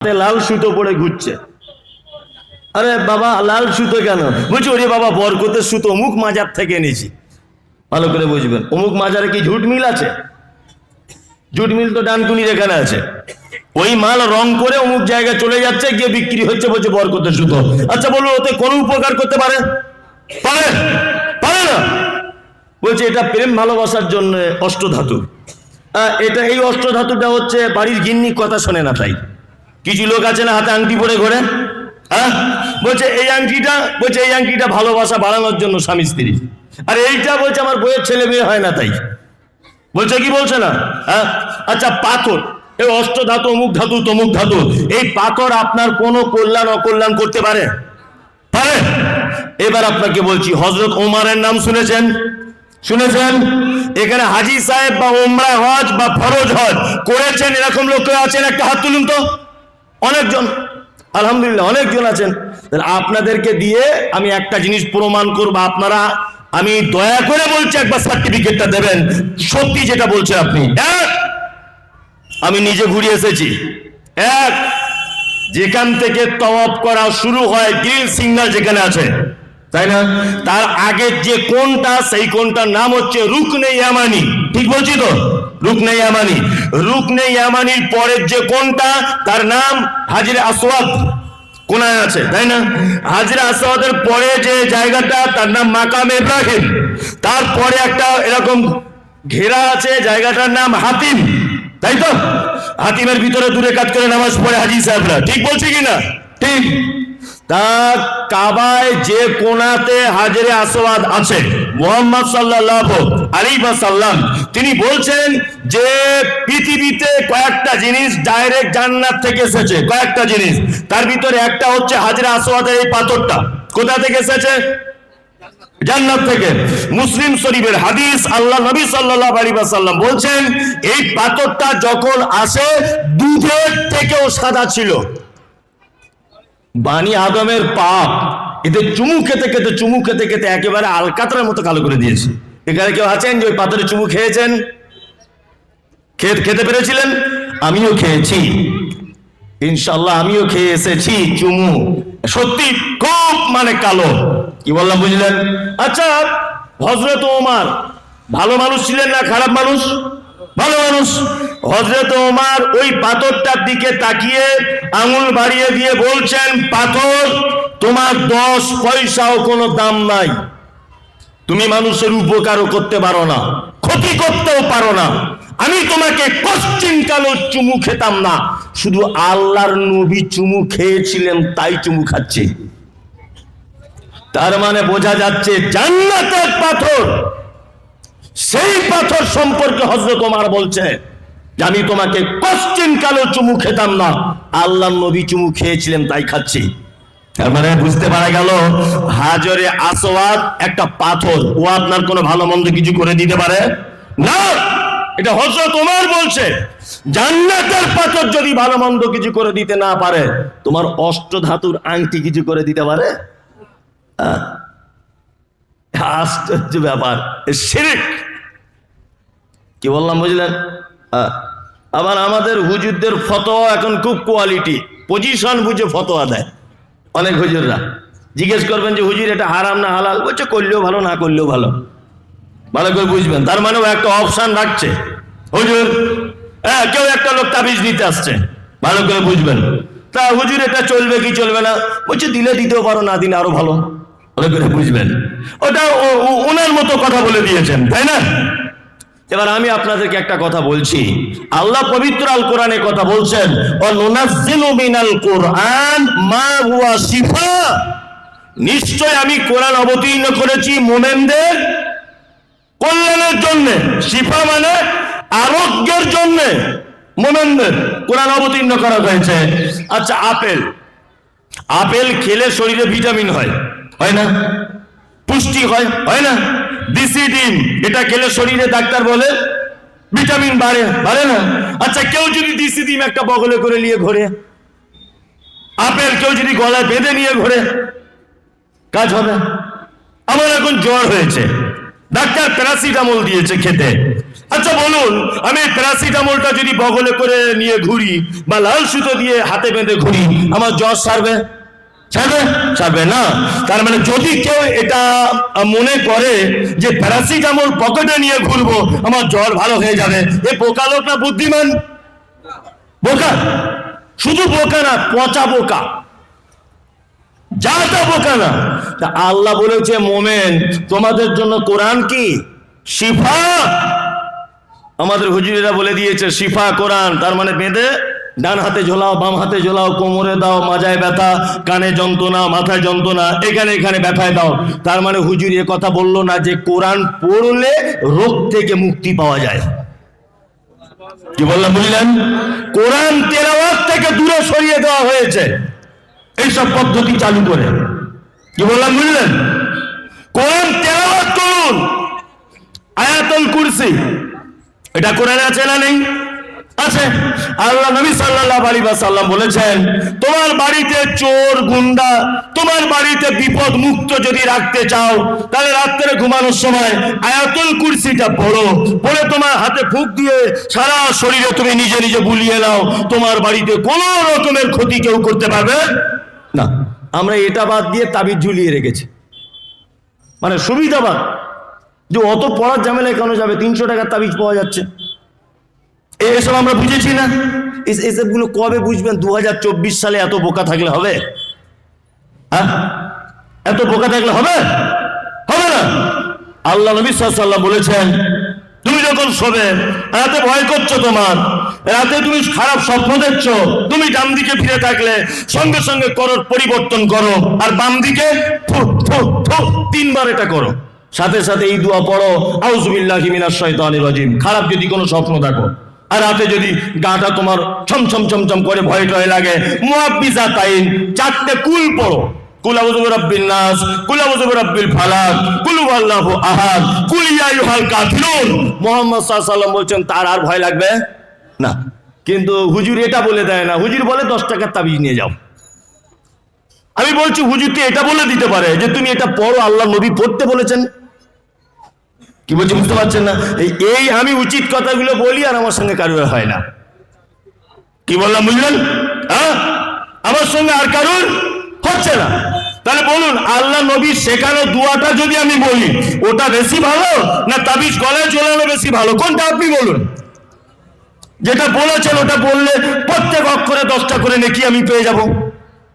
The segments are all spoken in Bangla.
লাল সুতো পরে ঘুরছে। আরে বাবা, লাল সুতো কেন? বলছি, ওরে বাবা, বরকতের সুতো অমুক মাজার থেকে এনেছি। ভালো করে বুঝবেন, অমুক মাজারে কি ঝুট মিল আছে? জুট মিল তো ডানকুনির এখানে আছে। ওই মাল রং করে অমুক জায়গায় চলে যাচ্ছে, গিয়ে বিক্রি হচ্ছে, বলছে, বরকতের সুতো। আচ্ছা বলো ওতে কোনো উপকার করতে পারে? পারে? পারে না? বলছে, এটা প্রেম ভালোবাসার জন্য অষ্টধাতু। এটা এই অষ্টধাতুটা হচ্ছে বাড়ির গিন্নি কথা শোনে না তাই। কিছু লোক আছে না হাতে আংটি পরে ঘোরে? হ্যাঁ? বলছে, এই আংটিটা, বলছে, এই আংটিটা ভালোবাসা বাড়ানোর জন্য স্বামী স্ত্রী। আর এইটা বলছে, আমার বইয়ের ছেলে মেয়ে হয় না তাই। বলছে, কি বলছে না? হ্যাঁ? আচ্ছা পাথর। এই অষ্ট ধাতু, অমুক ধাতু, তমুক ধাতু। এই পাথর আপনার কোনো কল্যাণ, অকল্যাণ করতে পারে? পারে। এবার আপনাকে বলছি হজরত ওমারের নাম শুনেছেন? শুনেছেন? এখানে হাজি সাহেব বা ওমরা হজ বা ফরজ হজ করেছেন, এরকম লোক আছেন? একটা হাত তুলুন তো। অনেকজন, আলহামদুলিল্লাহ অনেকজন আছেন। আপনাদেরকে দিয়ে আমি একটা জিনিস প্রমাণ করব আপনারা। আমি দয়া করে বলছি একবার সার্টিফিকেটটা দেবেন। সত্যি যেটা বলছেন আপনি। এক, আমি নিজে ঘুরে এসেছি। এক, যেখান থেকে তওয়াব করা শুরু হয় গ্রিন সিগনাল যেখানে আছে। তাই না? তার আগের যে কোনটা, সেই কোনটার নাম হচ্ছে রুকনে ইয়ামানি। ঠিক বলছি তো? রুকনে ইয়ামানি। রুকনে ইয়ামানির পরের যে কোনটা, তার নাম হাজিরে আসওয়াদ। কোনায় আছে, তাই না? হাজিরা আসওয়াদের পরে যে জায়গাটা, তার নাম মাকাম ইব্রাহিম। তারপরে একটা এরকম ঘেরা আছে, জায়গাটার নাম হাতিম। তাই তো? হাতিমের ভিতরে দূরে কাজ করে নামাজ পড়ে হাজি সাহেবরা। ঠিক বলছি কি না? ঠিক। তা কাবায় যে কোনাতে হাজরে আসওয়াদ আছে মোহাম্মদ সাল্লাল্লাহু আলাইহি ওয়াসাল্লাম, তিনি বলছেন যে পৃথিবীতে কয়েকটা জিনিস ডাইরেক্ট জান্নাত থেকে এসেছে, কয়েকটা জিনিস। তার ভিতরে একটা হচ্ছে হাজরে আসওয়াদের এই পাথরটা। কোথা থেকে এসেছে? জান্নাত থেকে। মুসলিম শরীফের হাদিস আল্লাহ নবী সাল্লাল্লাহু আলাইহি ওয়াসাল্লাম বলছেন, এই পাথরটা যখন আসে, দুধের থেকেও সাদা ছিল। বানি আদমের পাপ এতে চুমু খেতে খেতে, চুমু খেতে খেতে একেবারে আলকাতরার মতো কালো করে দিয়েছে। এখানে কেউ আছেন যে ওই পাথরে চুমু খেয়েছেন? খেতে খেতে পেরেছিলেন? আমিও খেয়েছি। ইনশাল্লাহ আমিও খেয়ে এসেছি চুমু। সত্যি খুব মানে কালো। কি বললাম, বুঝলেন? আচ্ছা হজরত ওমার, ভালো মানুষ ছিলেন না খারাপ মানুষ? ভালো মানুষ। হজরত ওমার ওই পাথরটার দিকে তাকিয়ে আঙুল বাড়িয়ে দিয়ে বলছেন, পাথর, তোমার দশ পয়সাও কোনো দাম নাই। তুমি মানুষের উপকারও করতে পারো না, ক্ষতি করতেও পারো না। আমি তোমাকে কশ্চিন কালো চুমু খেতাম না, শুধু আল্লাহর নবী চুমু খেয়েছিলেন, তাই চুমু খাচ্ছে। তার মানে বোঝা যাচ্ছে জান্নাতের পাথর। সেই পাথর সম্পর্কে হজরত ওমার বলছে আমি তোমাকে কশ্চিন কালো চুমু খেতাম না। আল্লাহ নবী চুমু খেয়েছিলেন, তাই খাচ্ছি। তার মানে বুঝতে পারা গেল, হাজরে আসওয়াদ একটা পাথর। ও আপনার কোনো ভালো মন্দ কিছু করে দিতে পারে? না! এটা হজরত ওমর বলছে, জান্নাতের পাথর যদি ভালো মন্দ কিছু করে দিতে না পারে, তোমার অষ্ট ধাতুর আংটি কিছু করে দিতে পারে? আশ্চর্য ব্যাপার শিরিক। কি বললাম বুঝলেন? আবার আমাদের হুজুরদের ফতোয়া এখন খুব কোয়ালিটি পজিশন বুঝে ফতোয়া দেয়। অনেক হুজুররা। জিজ্ঞেস করবেন যে, হুজুর, এটা হারাম না হালাল? বলছে, করলেও ভালো, না করলেও ভালো। ভালো করে বুঝবেন। তার মানে একটা অপশান রাখছে। হুজুর হ্যাঁ কেউ একটা লোক তাবিজ দিতে আসছে। ভালো করে বুঝবেন। তা হুজুর, এটা চলবে কি চলবে না? বলছে, দিলে দিতেও পারো, না দিলে আরও ভালো। ভালো করে বুঝবেন। ওটা ওনার মতো কথা বলে দিয়েছেন, তাই না? এবার আমি আপনাদেরকে একটা কথা বলছি। আল্লাহ পবিত্র আল কোরআনে কথা বলছেন নিশ্চয় আমি কোরআন অবতীর্ণ করেছি মোমেনদের কল্যাণের জন্য। শিফা মানে আরোগ্যের জন্য মোমেনদের কোরআন অবতীর্ণ করা হয়েছে। আচ্ছা আপেল। আপেল খেলে শরীরে ভিটামিন হয় হয় না? পুষ্টি হয় হয় না? দিসি ডিম এটা খেলে শরীরে ডাক্তার বলে ভিটামিন বাড়ে বাড়ে না? আচ্ছা কেউ যদি দিসি ডিম একটা বগলে করে নিয়ে ঘোরে, আপেল কেউ যদি গলায় বেঁধে নিয়ে ঘোরে, কাজ হবে। আমার এখন জ্বর হয়েছে। ডাক্তার প্যারাসিটামল দিয়েছে খেতে। আচ্ছা বলুন, আমি প্যারাসিটামলটা যদি বগলে করে নিয়ে ঘুরি বা লাল সুতো দিয়ে হাতে বেঁধে ঘুরি, আমার জ্বর সারবে? ছাড়বে? না। তার মানে যদি কেউ এটা মনে করে যে প্যারাসিটামল পকেটে নিয়ে ঘুরবো, আমার জ্বর ভালো হয়ে যাবে। এ বোকা লোক বুদ্ধিমান? বোকা? শুধু বোকা না, পচা বোকা। যা তা বোকা না। তা আল্লাহ বলেছে, মোমেন, তোমাদের জন্য কোরআন কি? শিফা। আমাদের হুজুরেরা বলে দিয়েছে, শিফা কোরআন। তার মানে বেঁধে ডান হাতে ঝোলাও, বাম হাতে ঝোলাও, কোমরে দাও, মাজায় ব্যথা, কানে যন্ত্রণা, মাথায় যন্ত্রণা, এখানে এখানে ব্যথায় দাও। তার মানে হুজুর এ কথা বলল না যে কোরআন পড়লে রোগ থেকে মুক্তি পাওয়া যায়। কি বললাম, বুঝলেন? কোরআন তেলাওয়াত থেকে দূরে সরিয়ে দেওয়া হয়েছে। এইসব পদ্ধতি চালু করে। কি বললাম, বুঝলেন? কোরআন তেলাওয়াত করুন। আয়াতুল কুরসি। এটা কোরআনে আছে না নেই? আছে? আল্লাহ নবী সাল্লাল্লাহু আলাইহি ওয়াসাল্লাম বলেছেন, তোমার বাড়িতে চোর, গুন্ডা, তোমার বাড়িতে বিপদ মুক্ত যদি রাখতে চাও, তাহলে রাত্রে ঘুমানোর সময় আয়াতুল কুরসিটা পড়ো। পড়ে তোমার হাতে ফুঁক দিয়ে সারা শরীরে তুমি নিজে নিজে বুলিয়ে নাও। তোমার বাড়িতে কোনো রকমের ক্ষতি কেউ করতে পারবে না। আমরা এটা বাদ দিয়ে তাবিজ ঝুলিয়ে রেখেছি। মানে সুবিধা বাদ। যে অত পড়ার ঝামেলায় কেন যাবে? তিনশো টাকার তাবিজ পাওয়া যাচ্ছে। এসব আমরা বুঝেছি না। এস- এসবগুলো কবে বুঝবেন? দু হাজার চব্বিশ সালে এত বোকা থাকলে হবে? হ্যাঁ? এত বোকা থাকলে হবে? হবে না। আল্লাহ নবী সাল্লাম বলেছেন, তুমি যখন শোবে, রাতে ভয় করছ তোমার। রাতে তুমি খারাপ স্বপ্ন দেখছ। তুমি ডান দিকে ফিরে থাকলে সঙ্গে সঙ্গে করোর পরিবর্তন করো আর বাম দিকে তিনবার এটা করো। সাথে সাথে এই দোয়া পড়ো আউজুবিল্লাহি মিনাশ শাইতানির রাজিম। খারাপ যদি কোনো স্বপ্ন দেখো। আর রাতে যদি গাটা তোমার ছম ছম ছম ছম করে ভয় টয় লাগে মুআব্বিজা তাইন চারটে কুল পড়ো। নাস আহাদ কাফিরুন। মুহাম্মদ সাল্লাল্লাহু বলছেন, তার আর ভয় লাগবে? না। কিন্তু হুজুর এটা বলে দেয় না। হুজুর বলে, দশ টাকার তাবিজ নিয়ে যাও। আমি বলছি হুজুরকে এটা বলে দিতে পারে যে, তুমি এটা পড়ো, আল্লাহ নবী পড়তে বলেছেন। কি বলছি বুঝতে পারছেন না? এই আমি উচিত কথাগুলো বলি আর আমার সঙ্গে কারুর হয় না। কি বললাম বুঝলেন? হ্যাঁ? আমার সঙ্গে আর কারুর হচ্ছে না। তাহলে বলুন, আল্লাহ নবী শেখানো দুয়াটা যদি আমি বলি, ওটা বেশি ভালো না তাবিজ গলায় ঝোলানো বেশি ভালো? কোনটা আপনি বলুন? যেটা বলেছেন ওটা বললে প্রত্যেক অক্ষরে দশটা করে নেকি আমি পেয়ে যাব।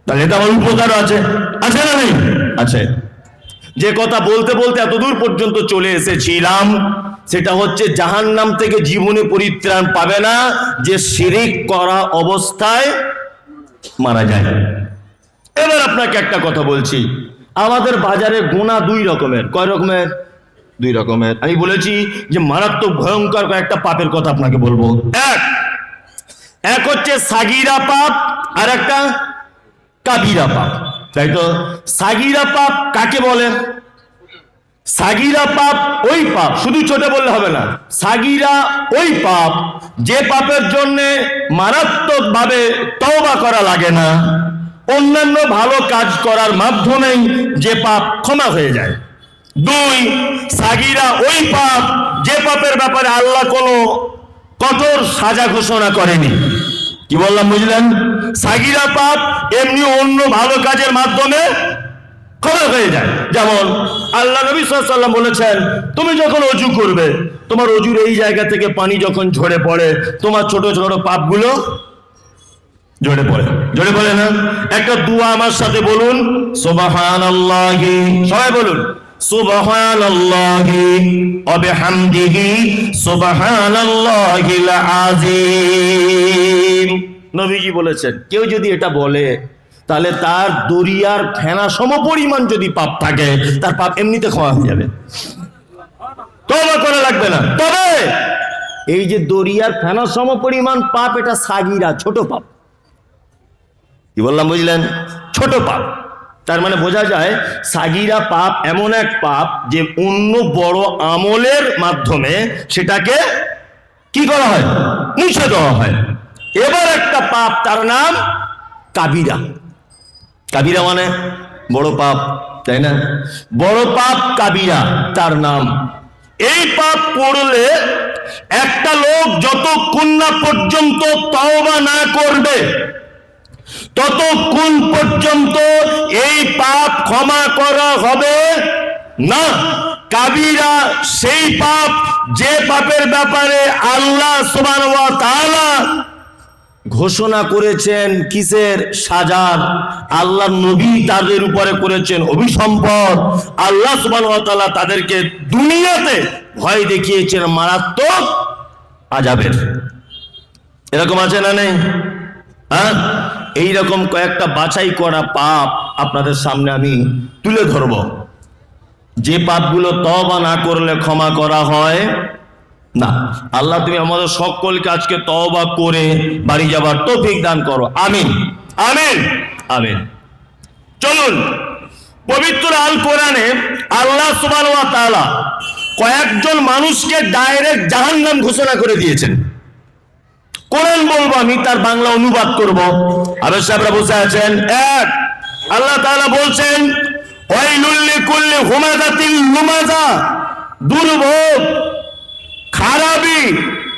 তাহলে এটা আমার উপকারও আছে। আছে না নেই? আছে। যে কথা বলতে বলতে এত দূর পর্যন্ত চলে এসেছিলাম, সেটা হচ্ছে জাহান্নাম থেকে জীবনে পরিত্রাণ পাবে না, যে শিরিক করা অবস্থায় মারা যায়। এবার আপনাকে একটা কথা বলছি, আমাদের বাজারে গোনা দুই রকমের। কয় রকমের? দুই রকমের। আমি বলেছি যে মারাত্মক ভয়ঙ্কর কয়েকটা পাপের কথা আপনাকে বলব। এক এক হচ্ছে সাগিরা পাপ আর একটা কাবিরা পাপ। তাই তো? সাগিরা পাপ কাকে বলে? সাগিরা পাপ ওই পাপ, শুধু ছোট বললে হবে না। সাগিরা ওই পাপ, যে পাপের জন্য মারাত্মক ভাবে তওবা করা লাগে না, অন্যান্য ভালো কাজ করার মাধ্যমেই যে পাপ ক্ষমা হয়ে যায়। দুই, সাগিরা ওই পাপ, যে পাপের ব্যাপারে আল্লাহ কোনো কঠোর সাজা ঘোষণা করেনি। কি বললাম, বুঝলেন? সাগিরা পাপ, এমনি অন্য ভালো কাজের মাধ্যমে ক্ষমা হয়ে যায়। যেমন আল্লাহ নবী সাল্লাম বলেছেন, তুমি যখন অজু করবে, তোমার অজুর এই জায়গা থেকে পানি যখন ঝরে পড়ে, তোমার ছোট ছোট পাপগুলো ঝরে পড়ে। পড়ে না? একটা দুয়া আমার সাথে বলুন সুবাহান সবাই বলুন সুবহান আল্লাহি অবিহামদিহি সুবহান আজিম নবীজি বলেছেন, কেউ যদি এটা বলে, তাহলে তার দরিয়ার ফেনা সম পরিমাণ যদি পাপ থাকে, তার পাপ এমনিতে ক্ষমা হয়ে যাবে। তবা করা লাগবে না। তবে এই যে দরিয়ার ফেনা সম পরিমাণ পাপ, এটা সাগিরা, ছোট পাপ। কি বললাম, বুঝলেন? ছোট পাপ। তার মানে বোঝা যায়, সাগিরা পাপ এমন এক পাপ যে অন্য বড় আমলের মাধ্যমে সেটাকে কি করা হয়? মুছে দেওয়া হয়। এবার একটা পাপ তার নাম কাবিরা। কাবিরা মানে বড় পাপ, তাই না? বড় পাপ কাবিরা, তার নাম। এই পাপ করলে একটা লোক যতক্ষণ না পর্যন্ত তওবা না করবে ততক্ষণ পর্যন্ত এই পাপ ক্ষমা করা হবে না। কাবিরা সেই পাপ যে পাপের ব্যাপারে আল্লাহ সুবহানাহু ওয়া তাআলা ঘোষণা করেছেন কিসের? সাজার। আল্লাহ নবী তাদের উপরে করেছেন অভিসম্পদ। আল্লাহ ওয়া তাদেরকে দুনিয়াতে ভয় দেখিয়েছেন মারাত্মক আজাবের এরকম আছে না নেই? হ্যাঁ? এইরকম কয়েকটা বাছাই করা পাপ আপনাদের সামনে আমি তুলে ধরব। যে পাপগুলো তবা না করলে ক্ষমা করা হয় না। আল্লাহ তুমি আমাদের সকলকে আজকে তওবা করে বাড়ি যাবার তৌফিক দান করো। আমিন। আমিন। আমিন। চলুন পবিত্র আল কোরআনে আল্লাহ সুবহানাহু ওয়া তাআলা কয়েকজন মানুষকে ডাইরেক্ট জাহান্নাম ঘোষণা করে দিয়েছেন। কোরআন বলব আমি তার বাংলা অনুবাদ করব। আবেশ সাহেবরা বসে আছেন। এক আল্লাহ তাআলা বলছেন ওয়াইলুল লিকুল্লি হুমাযাতিল লুমাযা দুর্ভোগ খারাপই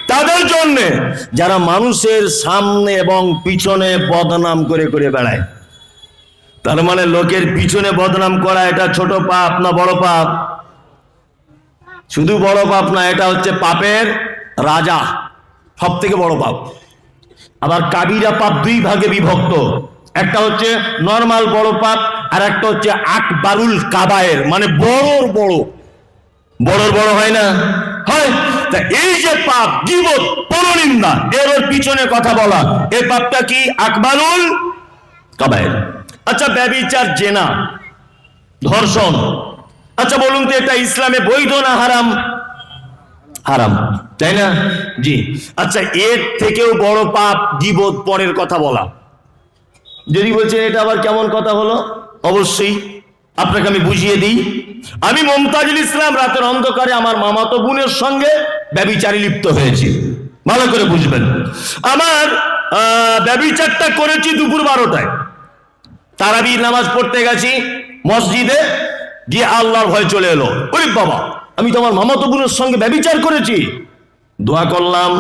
তাদের জন্য। যারা মানুষের সামনে এবং পিছনে বদনাম করে করে বেড়ায়। তার মানে লোকের পিছনে বদনাম করা এটা ছোট পাপ না বড় পাপ? শুধু বড় পাপ না, এটা হচ্ছে পাপের রাজা সব থেকে বড় পাপ। আবার কাবিরা পাপ দুই ভাগে বিভক্ত। একটা হচ্ছে নর্মাল বড় পাপ, আর একটা হচ্ছে আকবারুল কাবায়ের মানে বড়র বড়। বড়র বড় হয় না? হয়, তা এই যে পাপ গিবত পরনিন্দা এর ওর পিছনে কথা বলা। এই পাপটা কি? আকবারুল কাবায়ের। আচ্ছা ব্যবিচার, জেনা, ধর্ষণ। আচ্ছা বলুন তো, এটা ইসলামে বৈধ না হারাম? হারাম, তাই না? জি। আচ্ছা এর থেকেও বড় পাপ গিবত পরের কথা বলা। যদি বলছেন, এটা আবার কেমন কথা হলো? অবশ্যই। আপনাকে আমি বুঝিয়ে দিই। আমি মমতাজুল ইসলাম রাতের অন্ধকারে আমার মামাতো বোনের সঙ্গে ব্যবিচারে লিপ্ত হয়েছি। ভালো করে বুঝবেন। আমার ব্যবিচারটা করেছি দুপুর বারোটায়। তারাবির নামাজ পড়তে গেছি মসজিদে, গিয়ে আল্লাহর ভয় চলে এলো। ওরে বাবা, আমি তোমার মামাতো বোনের সঙ্গে ব্যবিচার করেছি। দোয়া করলাম,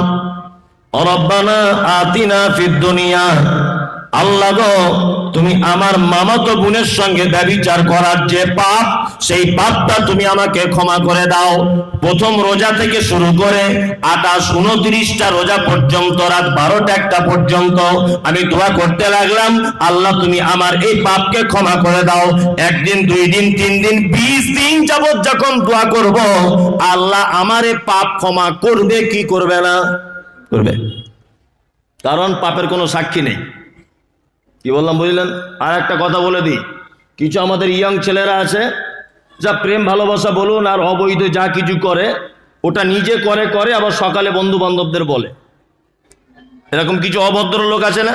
অরব্বানা আতিনা ফিদ দুনিয়া। আল্লাহ গো, তুমি আমার মামাতো বোনের সঙ্গে ব্যবিচার করার যে পাপ, সেই পাপটা তুমি আমাকে ক্ষমা করে দাও। প্রথম রোজা থেকে শুরু করে আঠাশ উনত্রিশটা রোজা পর্যন্ত, রাত বারোটা একটা পর্যন্ত আমি দোয়া করতে লাগলাম, আল্লাহ তুমি আমার এই পাপকে ক্ষমা করে দাও। একদিন, দুই দিন, তিন দিন, বিশ দিন যাবৎ যখন দোয়া করব, আল্লাহ আমার এই পাপ ক্ষমা করবে, কি করবে না? করবে। কারণ পাপের কোনো সাক্ষী নেই। কি বললাম, বুঝলেন? আর একটা কথা বলে দিই। কিছু আমাদের ইয়াং ছেলেরা আছে, যা প্রেম, ভালোবাসা বলুন আর অবৈধ যা কিছু করে, ওটা নিজে করে করে আবার সকালে বন্ধু বান্ধবদের বলে। এরকম কিছু অভদ্র লোক আছে না?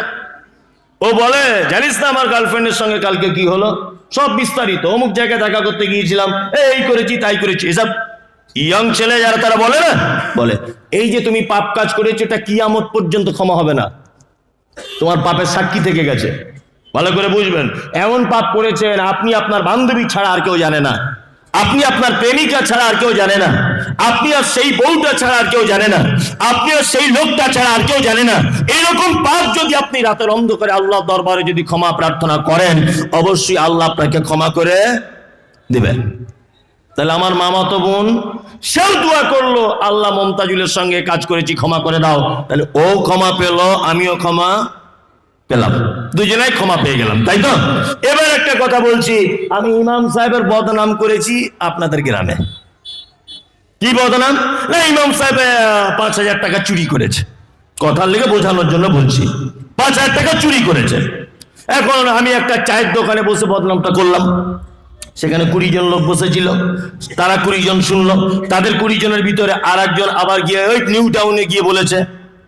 ও বলে, জানিস না আমার গার্লফ্রেন্ডের সঙ্গে কালকে কি হলো? সব বিস্তারিত। অমুক জায়গায় দেখা করতে গিয়েছিলাম, এই করেছি, তাই করেছি। এসব ইয়ং ছেলে যারা, তারা বলে না? বলে, এই যে তুমি পাপ কাজ করেছ, এটা কিয়ামত পর্যন্ত ক্ষমা হবে না। তোমার পাপের সাক্ষী থেকে গেছে। ভালো করে বুঝবেন, এমন পাপ করেছেন, আপনি আপনার বান্ধবী ছাড়া আর কেউ জানে না। আপনি আপনার প্রেমিকা ছাড়া আর কেউ জানে না। আপনি আর সেই বউটা ছাড়া আর কেউ জানে না। আপনি আর সেই লোকটা ছাড়া আর কেউ জানে না। এরকম পাপ যদি আপনি রাতের অন্ধকারে আল্লাহ দরবারে যদি ক্ষমা প্রার্থনা করেন, অবশ্যই আল্লাহ আপনাকে ক্ষমা করে দেবেন। তাহলে আমার মামাতো বোন, সেও দোয়া করল, আল্লাহ মমতাজুলের সঙ্গে কাজ করেছি, ক্ষমা করে দাও। তাহলে ও ক্ষমা পেল, আমিও ক্ষমা পেলাম। দুজনেই ক্ষমা পেয়ে গেলাম, তাই তো? এবার একটা কথা বলছি, আমি ইমাম সাহেবের বদনাম করেছি আপনাদের গ্রামে। কি বদনাম? না, ইমাম সাহেব পাঁচ হাজার টাকা চুরি করেছে। কথার লেগে বোঝানোর জন্য বলছি, পাঁচ হাজার টাকা চুরি করেছে। এখন আমি একটা চায়ের দোকানে বসে বদনামটা করলাম। সেখানে কুড়ি জন লোক বসেছিল, তারা কুড়ি জন শুনলো, তাদের কুড়ি জনের ভিতরে আর আবার গিয়ে, ওই নিউ টাউনে গিয়ে বলেছে।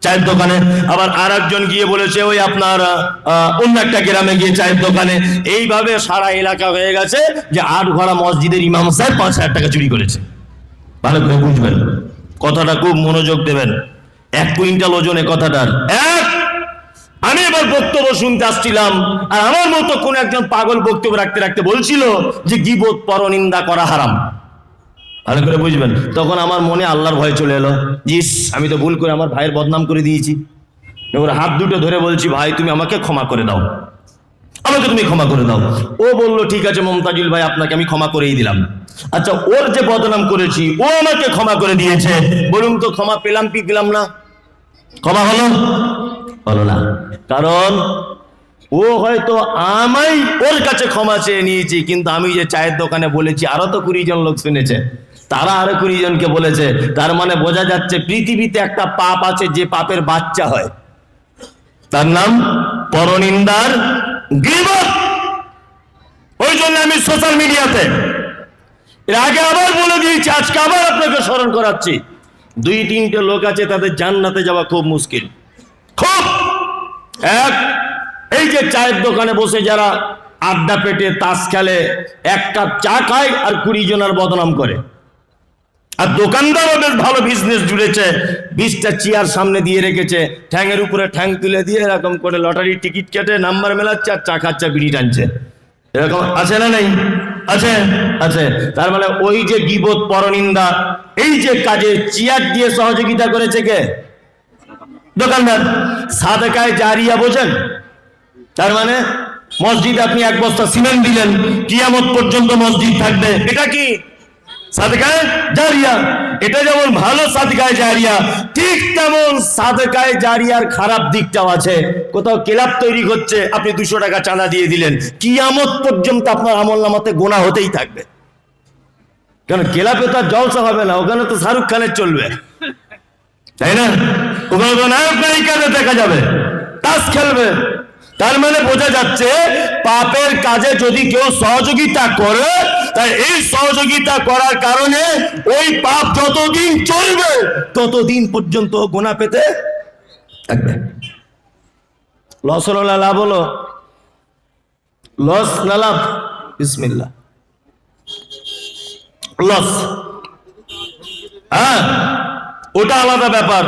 চায়ের দোকানে। আবার আর একজন গিয়ে বলেছে, ওই আপনার অন্য একটা গ্রামে গিয়ে চায়ের দোকানে। এইভাবে সারা এলাকা হয়ে গেছে যে আট ঘোড়া মসজিদের ইমাম সাহেব পাঁচ হাজার টাকা চুরি করেছে। ভালো করে বুঝবেন, কথাটা খুব মনোযোগ দেবেন। এক কুইন্টাল ওজনে কথাটার। এক! আমি এবার বক্তব্য শুনতে আসছিলাম, আর আমার মতো কোন একজন পাগল বক্তব্য রাখতে রাখতে বলছিল যে গিবত পরনিন্দা করা হারাম। ভালো করে বুঝবেন। তখন আমার মনে আল্লাহর ভয় চলে এলো। জিস আমি তো ভুল করে আমার ভাইয়ের বদনাম করে দিয়েছি। এবার হাত দুটো ধরে বলছি, ভাই, তুমি আমাকে ক্ষমা করে দাও। আমাকে তুমি ক্ষমা করে দাও। ও বলল, ঠিক আছে মমতাজুল ভাই, আপনাকে আমি ক্ষমা করেই দিলাম। আচ্ছা ওর যে বদনাম করেছি, ও আমাকে ক্ষমা করে দিয়েছে। বলুন তো, ক্ষমা পেলাম কি পেলাম না? ক্ষমা হলো? হলো না। কারণ ও হয়তো আমাই ওর কাছে ক্ষমা চেয়ে নিয়েছি, কিন্তু আমি যে চায়ের দোকানে বলেছি, আরও তো কুড়ি জন লোক শুনেছে। তারা আরও কুড়ি জনকে বলেছে, তার মানে বোঝা যাচ্ছে পৃথিবীতে একটা পাপ আছে, যে পাপের বাচ্চা হয়। তার নাম পরনিন্দার ওই জন্য আমি সোশ্যাল মিডিয়াতে এর আগে আবার বলে দিয়েছি, আজকে আবার আপনাকে স্মরণ করাচ্ছি। দুই তিনটে লোক আছে, তাদের জান্নাতে যাওয়া খুব মুশকিল। খুব। এক, এই যে চায়ের দোকানে বসে যারা আড্ডা পেটে তাস খেলে, এক কাপ চা খায় আর কুড়ি জনের বদনাম করে। আর দোকানদারও বেশ ভালো বিজনেস জুড়েছে। বিশটা চেয়ার সামনে দিয়ে রেখেছে। ঠ্যাংয়ের উপরে ঠ্যাং তুলে দিয়ে এরকম করে লটারির টিকিট কেটে নাম্বার মেলাচ্ছে আর চা খাচ্ছে, বিড়ি টানছে। এরকম আছে না নেই? আছে? আছে। তার মানে ওই যে গিবত পরনিন্দা, এই যে কাজে চেয়ার দিয়ে সহযোগিতা করেছে কে? দোকানদার। সাদেকায় জারিয়া বোঝেন। তার মানে মসজিদ আপনি এক বস্তা সিমেন্ট দিলেন, কিয়ামত পর্যন্ত মসজিদ থাকবে। এটা কি সাদকায় জারিয়া। এটা যেমন ভালো জারিয়া, ঠিক তেমন সাদকায় জারিয়ার খারাপ দিকটাও আছে। কোথাও ক্লাব তৈরি আপনি দুশো টাকা চাঁদা দিয়ে দিলেন। পর্যন্ত আপনার আমল নামাতে গোনা হতেই থাকবে। কেন, ক্লাবে তো আর হবে না, ওখানে তো শাহরুখ খানের চলবে। তাই না? দেখা যাবে, তাস খেলবে। তার মানে বোঝা যাচ্ছে পাপের কাজে যদি কেউ সহযোগিতা করে, তাই এই সহযোগিতা করার কারণে ওই পাপ যতদিন চলবে, ততদিন পর্যন্ত গোনা পেতে থাকবে। লস হলো লস না বিসমিল্লা লস। হ্যাঁ ওটা আলাদা ব্যাপার।